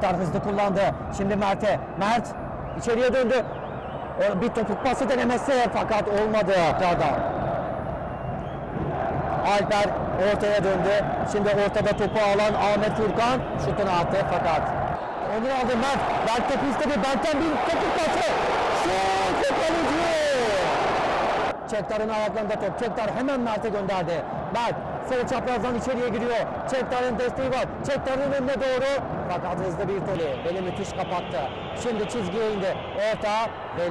Tekrar hızlı kullandı. Şimdi Mert'e. Mert içeriye döndü. O Bir topuk pası denemesi fakat olmadı tekrardan. Alper ortaya döndü. Şimdi ortada topu alan Ahmet Furkan şutunu attı fakat onu aldı Mert. Mert topu istedi. Mert'ten bir topuk pası. Şut kaleci. Çektar'ın ayaklarında top. Çektar hemen Mert'e gönderdi. Mert sol çaprazdan içeriye giriyor. Çektar'ın desteği var. Çektar'ın önüne doğru. Fakat hızlı bir toli. Beni müthiş kapattı. Şimdi çizgiye indi. Orta ve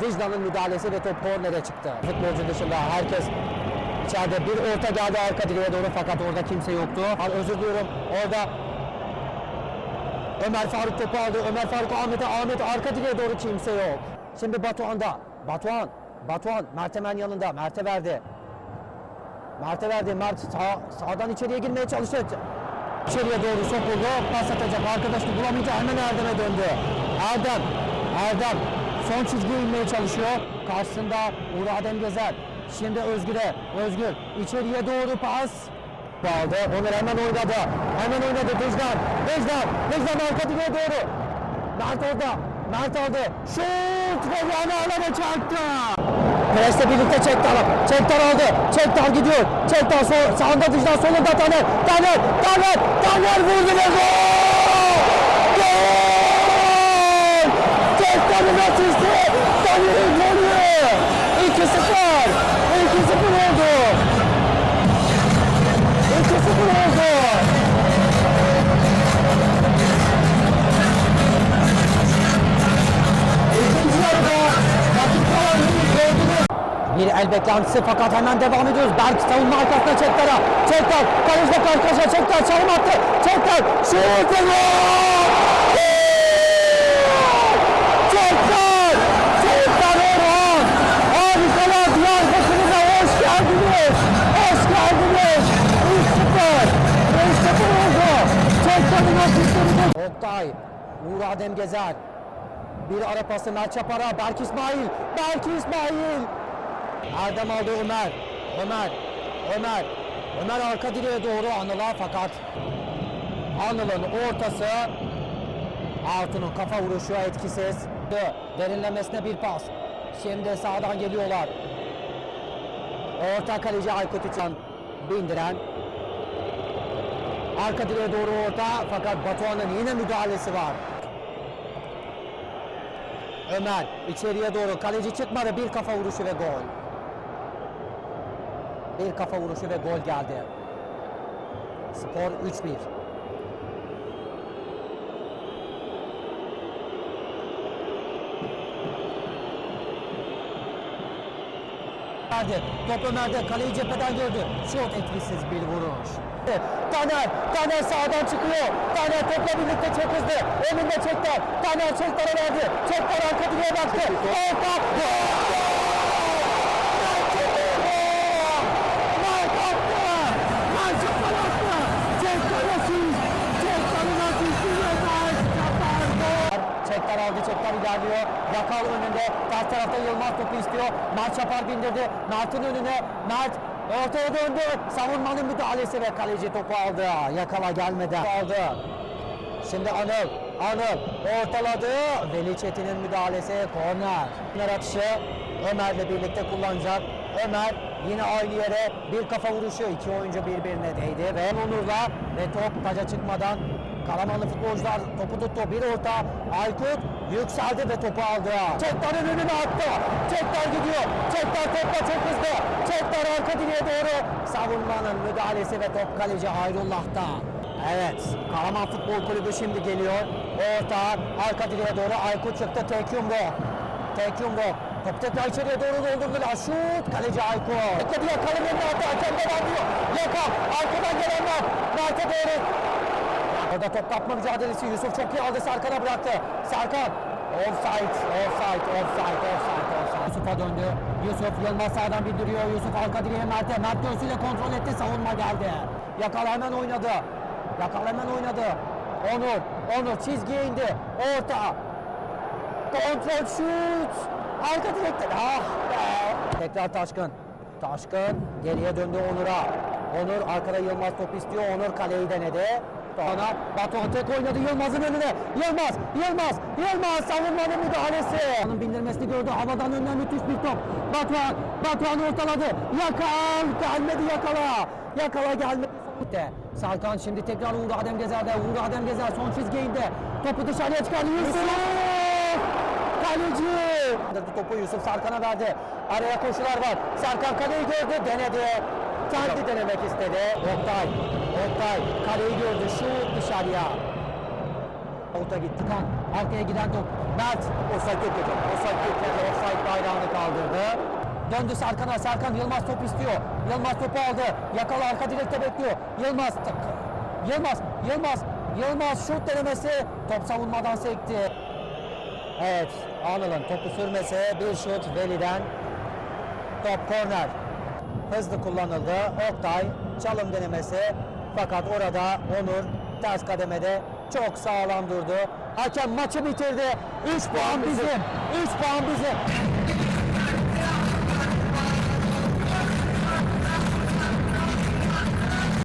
Dicla'nın müdahalesi ve top kornere çıktı. Futbolcu dışında herkes içeride bir orta geldi arka direğe doğru fakat orada kimse yoktu. Al, özür diliyorum. Orada Ömer Faruk topu aldı. Ömer Faruk Ahmet'e. Ahmet arka direğe doğru kimse yok. Şimdi Batuhan'da. Batuhan. Batuhan. Mert hemen yanında. Mert'e verdi. Mert'e verdi. Mert sağ, sağdan içeriye girmeye çalıştı. İçeriye doğru sokuldu. Pas atacak. Arkadaşını bulamayınca hemen Erdem'e döndü. Erdem. Erdem. Son çizgiye inmeye çalışıyor. Karşısında Uğur Adem Gezer. Şimdi Özgür'e. Özgür. içeriye doğru pas. Aldı. Onur hemen oynadı. Hemen oynadı Dizdan. Dizdan. Dizdan arka direğe doğru. Mert orada. Mert aldı. Şut ve yana alana çarptı. Presle birlikte Çektar. Çektar aldı. Çektar gidiyor. Çektar sol, sağında Dizdan solunda Taner. Taner. Taner. Taner vurdu ve gol. Gol. Çektar'ın asisti. Taner'in golü. 2-0. 2-0 oldu. 2-0 oldu. El beklentisi fakat hemen devam ediyoruz. Berk savunma arkasına Çektar'a. Çektar kaleciyle karşı karşıya Çektar çalım attı. Çektar şut ve gol! Çektar! Çektar Orhan! Harikalar Diyarbakır'a hoş geldiniz. Hoş geldiniz. 3-0. 3-0 oldu. Çektar'ın asistleri Oktay. Uğur Adem Gezer. Bir ara pası Mert Çapar'a. Berk İsmail. Berk İsmail. Erdem aldı Ömer. Ömer. Ömer. Ömer arka direğe doğru Anıl'a fakat Anıl'ın ortası Artun'un kafa vuruşu etkisiz. Derinlemesine bir pas. Şimdi sağdan geliyorlar. Orta kaleci Aykut için bindiren. Arka direğe doğru orta fakat Batuhan'ın yine müdahalesi var. Ömer içeriye doğru kaleci çıkmadı bir kafa vuruşu ve gol. Bir kafa vuruşu ve gol geldi. Skor 3-1. Verdi. Top Ömer'de kaleyi cepheden gördü. Şut etkisiz bir vuruş. Taner, Taner sağdan çıkıyor. Taner topla birlikte çok hızlı. Önünde Çektar. Taner Çektar'a verdi. Çektar arka direğe baktı. Orta. Gol! Çektar aldı, Çektar ilerliyor. Yakal önünde. Ters tarafta Yılmaz topu istiyor. Mert Çapar bindirdi. Mert'in önüne. Mert ortaya döndü. Savunmanın müdahalesi ve kaleci topu aldı. Yakala gelmedi. Aldı. Şimdi Anıl. Anıl ortaladı. Veli Çetin'in müdahalesi. Korner. Korner atışı Ömer'le birlikte kullanacak. Ömer yine aynı yere bir kafa vuruşu. iki oyuncu birbirine değdi ve Onur'la ve top taca çıkmadan Karamanlı futbolcular topu tuttu. Bir orta Aykut yükseldi ve topu aldı. Çektar'ın önüne attı. Çektar gidiyor. Çektar topla çok hızlı. Çektar arka direğe doğru. Savunmanın müdahalesi ve top kaleci Hayrullah,'ta. Evet. Karaman Futbol Kulübü şimdi geliyor. Orta arka direğe doğru Aykut çıktı. Tek yumruk. Tek yumruk. Top tekrar içeriye doğru doldurdular. Şut kaleci Aykut. Bekledi yakalım önüne attı. Hakem devam diyor. Yaka arkadan gelenler. Mert'e doğru. Orada top kapma mücadelesi Yusuf çok iyi aldı Serkan'a bıraktı. Serkan offside, offside, offside, offside, offside. Yusuf'a döndü. Yusuf Yılmaz sağdan bildiriyor. Yusuf arka direğe Mert'e. Mert göğsüyle kontrol etti. Savunma geldi. Yakal hemen oynadı. Yakal hemen oynadı. Onur, Onur çizgiye indi. Orta. Kontrol şut. Arka direkten. Ah be. Tekrar Taşkın. Taşkın geriye döndü Onur'a. Onur arkada Yılmaz top istiyor. Onur kaleyi denedi. Doğan'a Batuhan tek oynadı Yılmaz'ın önüne. Yılmaz, Yılmaz, Yılmaz savunmanın müdahalesi. Onun bindirmesini gördü. Havadan önüne müthiş bir top. Batuhan, Batuhan ortaladı. Yakal, gelmedi yakala. Yakala gelmedi. Salkan şimdi tekrar Uğur Adem Gezer'de. Uğur Adem Gezer son çizgiye indi. Topu dışarıya çıkardı. Yusuf! Kaleci! Topu Yusuf Sarkan'a verdi. Araya koşular var. Sarkan kaleyi gördü. Denedi. Kendi denemek istedi. Oktay. Oktay. Kaleyi gördü. Şut dışarıya. Out'a gitti kan. Arkaya giden top. Mert. Offside yok hocam. Offside yok. hocam. Offside bayrağını kaldırdı. Döndü Serkan'a. Serkan Yılmaz top istiyor. Yılmaz topu aldı. Yakala arka direkte bekliyor. Yılmaz. tık. Yılmaz. Yılmaz. Yılmaz şut denemesi. Top savunmadan sekti. Evet. Anıl'ın topu sürmesi. Bir şut Veli'den. Top korner. Hızlı kullanıldı. Oktay çalım denemesi. Fakat orada Onur ters kademede çok sağlam durdu. Hakem maçı bitirdi. 3 puan bizim. 3 puan bizim.